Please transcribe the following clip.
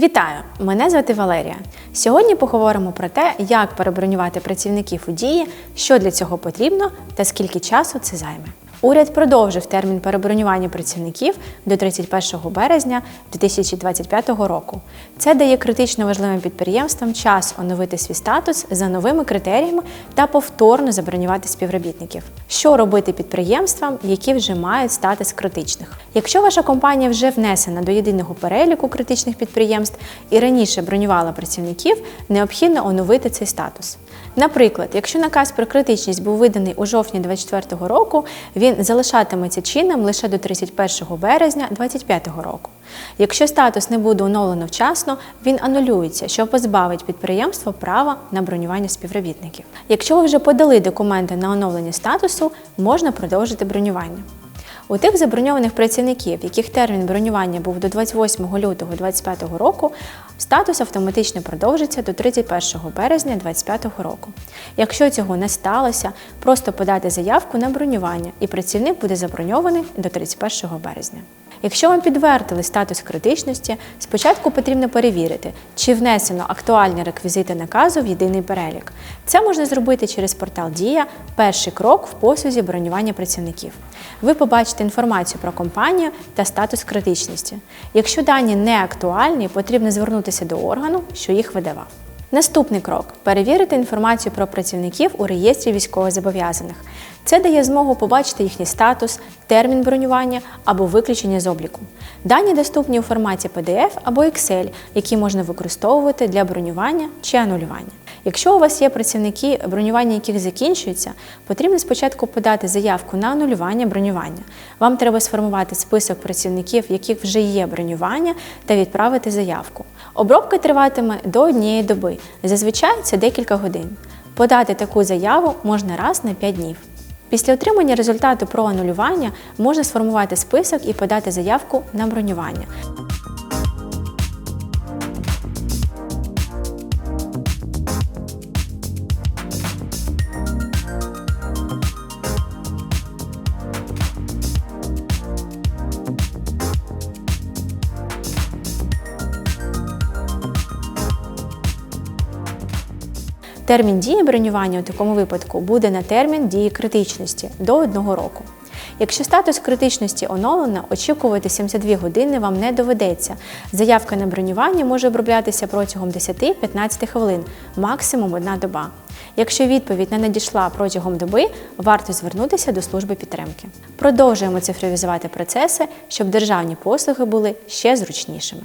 Вітаю! Мене звати Валерія. Сьогодні поговоримо про те, як перебронювати працівників у дії, що для цього потрібно та скільки часу це займе. Уряд продовжив термін перебронювання працівників до 31 березня 2025 року. Це дає критично важливим підприємствам час оновити свій статус за новими критеріями та повторно забронювати співробітників. Що робити підприємствам, які вже мають статус критичних? Якщо ваша компанія вже внесена до єдиного переліку критичних підприємств і раніше бронювала працівників, необхідно оновити цей статус. Наприклад, якщо наказ про критичність був виданий у жовтні 2024 року, він залишатиметься чинним лише до 31 березня 2025 року. Якщо статус не буде оновлено вчасно, він анулюється, що позбавить підприємство права на бронювання співробітників. Якщо ви вже подали документи на оновлення статусу, можна продовжити бронювання. У тих заброньованих працівників, яких термін бронювання був до 28 лютого 2025 року, статус автоматично продовжиться до 31 березня 2025 року. Якщо цього не сталося, просто подати заявку на бронювання, і працівник буде заброньований до 31 березня. Якщо вам підтвердили статус критичності, спочатку потрібно перевірити, чи внесено актуальні реквізити наказу в єдиний перелік. Це можна зробити через портал Дія перший крок в послузі бронювання працівників. Ви побачите інформацію про компанію та статус критичності. Якщо дані не актуальні, потрібно звернутися до органу, що їх видавав. Наступний крок перевірити інформацію про працівників у реєстрі військовозобов'язаних. Це дає змогу побачити їхній статус, термін бронювання або виключення з обліку. Дані доступні у форматі PDF або Excel, які можна використовувати для бронювання чи анулювання. Якщо у вас є працівники, бронювання яких закінчується, потрібно спочатку подати заявку на анулювання бронювання. Вам треба сформувати список працівників, в яких вже є бронювання, та відправити заявку. Обробка триватиме до однієї доби. Зазвичай це декілька годин. Подати таку заяву можна раз на 5 днів. Після отримання результату про анулювання можна сформувати список і подати заявку на бронювання. Термін дії бронювання у такому випадку буде на термін дії критичності до одного року. Якщо статус критичності оновлено, очікувати 72 години вам не доведеться. Заявка на бронювання може оброблятися протягом 10-15 хвилин, максимум одна доба. Якщо відповідь не надійшла протягом доби, варто звернутися до служби підтримки. Продовжуємо цифровізувати процеси, щоб державні послуги були ще зручнішими.